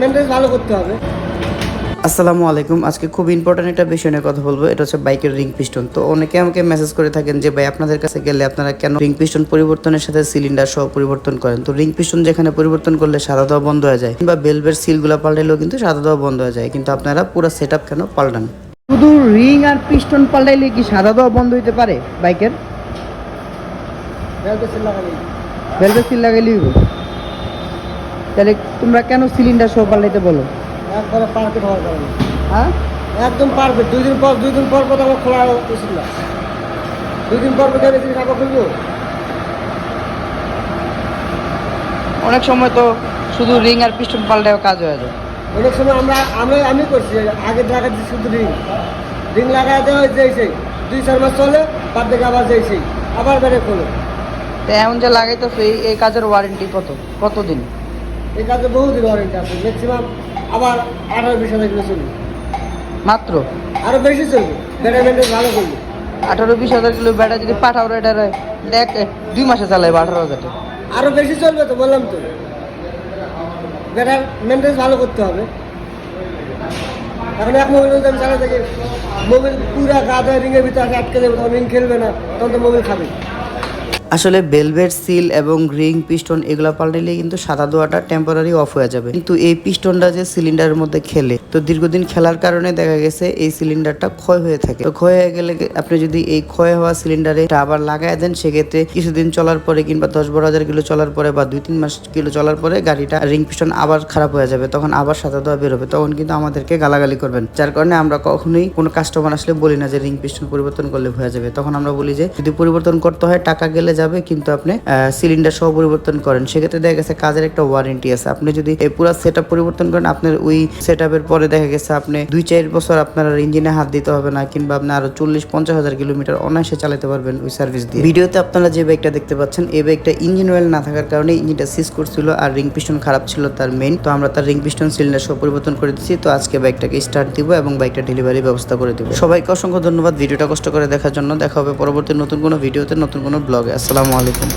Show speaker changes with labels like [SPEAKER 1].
[SPEAKER 1] Maintenance ভালো করতে হবে।
[SPEAKER 2] আসসালামু আলাইকুম। আজকে খুব ইম্পর্টেন্ট একটা বিষয় নিয়ে কথা বলব। এটা হচ্ছে বাইকের রিং পিস্টন তো অনেকে আমাকে মেসেজ করে থাকেন যে ভাই আপনাদের কাছে গেলে আপনারা কেন রিং পিস্টন পরিবর্তনের সাথে সিলিন্ডার সহ পরিবর্তন করেন? তো রিং পিস্টন যেখানে পরিবর্তন করলে সাদা দেওয়া বন্ধ হয়ে যায় কিংবা বেলভের সিলগুলো পাল্টাইলেও কিন্তু সাদা দেওয়া বন্ধ হয়ে যায়। কিন্তু আপনারা পুরো সেট কেন পাল্টান?
[SPEAKER 3] শুধু রিং আর পিস্টন পাল্টাইলে কি সাদা দেওয়া বন্ধ হইতে পারে বাইকের?
[SPEAKER 1] ভেলভেট সিল লাগালেই।
[SPEAKER 3] ভেলভেট সিল লাগাইলেই। তাহলে তোমরা কেন সিলিন্ডার সহ পাল্টাইতে বলো?
[SPEAKER 1] একবারে পারফেক্ট হওয়ার কারণে।
[SPEAKER 3] হ্যাঁ?
[SPEAKER 1] একদম পারফেক্ট দুই দিন পর দুই দিন পর পর আমার খোলা উচিত না। দুই দিন পর পর তুমি কাপড় খুলবো
[SPEAKER 3] অনেক সময় তো শুধু রিং আর পিস্টন পাল্টাও কাজ হয়ে যায়।
[SPEAKER 1] অনেক সময় আমরা আমি আমি করছি। আগে লাগাচ্ছি শুধু রিং। রিং লাগাতে হয় যেই সেই। দুই চার মাস চলে তার থেকে আবার যেই সেই। আবার বেড়ে খোলো।
[SPEAKER 3] তো এমন যে লাগাইতেছে এই এই কাজের ওয়ারেন্টি কত? কতদিন?
[SPEAKER 1] এই কাজে বহুদিন ওয়ারেন্টি আছে ম্যাক্সিমাম আবার আঠারো বিশ হাজার কিলো চলবে।
[SPEAKER 3] মাত্র?
[SPEAKER 1] আরও বেশি চলবে ব্যাটারি মেনটেন্স ভালো করবে
[SPEAKER 3] আঠারো বিশ হাজার কিলো ব্যাটা যদি পাঠাও রেটার দেখ দুই মাসে চালাইবে আঠারো হাজার।
[SPEAKER 1] আরও বেশি চলবে তো বললাম তো। ব্যাটার মেনটেন্স ভালো করতে হবে। এখন এক মোবাইল যদি আমি থাকি মোবাইল পুরা গাদ রিংয়ের ভিতরে আটকে দেবে তখন রিং খেলবে না তখন তো মোবাইল খাবে।
[SPEAKER 2] আসলে বেলভেট সিল এবং রিং পিস্টন এগুলো পাল্টাইলে কিন্তু সাদা দোয়াটা টেম্পোরারি অফ হয়ে যাবে। কিন্তু এই পিস্টনটা যে সিলিন্ডারের মধ্যে খেলে, তো দীর্ঘদিন খেলার কারণে দেখা গেছে এই সিলিন্ডারটা ক্ষয় হয়ে থাকে। তো ক্ষয় হয়ে গেলে আপনি যদি এই ক্ষয় হওয়া সিলিন্ডারে আবার লাগাই দেন, সেক্ষেত্রে কিছুদিন চলার পরে কিংবা দশ বারো হাজার কিলো চলার পরে বা দুই তিন মাস কিলো চলার পরে গাড়িটা রিং পিস্টন আবার খারাপ হয়ে যাবে, তখন আবার সাদা দোয়া বেরোবে, তখন কিন্তু আমাদেরকে গালাগালি করবেন। যার কারণে আমরা কখনোই কোনো কাস্টমার আসলে বলি না যে রিং পিস্টন পরিবর্তন করলে হয়ে যাবে। তখন আমরা বলি যে যদি পরিবর্তন করতে হয়, টাকা গেলে যাবে, কিন্তু আপনি সিলিন্ডার সহ পরিবর্তন করেন। সেক্ষেত্রে দেখা গেছে কাজের একটা ওয়ারেন্টি আছে। আপনি যদি পুরো সেট পরিবর্তন করেন, আপনার ওই সেট পরে দেখা গেছে আপনি দুই চার বছর আপনার ইঞ্জিনে হাত দিতে হবে না, কিংবা আপনি আরও চল্লিশ পঞ্চাশ হাজার কিলোমিটার অনায়াসে চালাতে পারবেন ওই সার্ভিস দিয়ে। ভিডিওতে আপনারা যে বাইকটা দেখতে পাচ্ছেন, এই বাইকটা ইঞ্জিন অয়েল না থাকার কারণে ইঞ্জিনটা সিজ করছিল আর রিং পিস্টন খারাপ ছিল তার মেইন তো আমরা তার রিং পিস্টন সিলিন্ডার সহ পরিবর্তন করে দিচ্ছি। তো আজকে বাইকটাকে স্টার্ট দিব এবং বাইকটা ডেলিভারি ব্যবস্থা করে দিব। সবাইকে অসংখ্য ধন্যবাদ। ভিডিওটা কষ্ট করে দেখার জন্য। দেখা হবে পরবর্তী নতুন কোনো ভিডিওতে, নতুন কোনো ব্লগে السلام عليكم.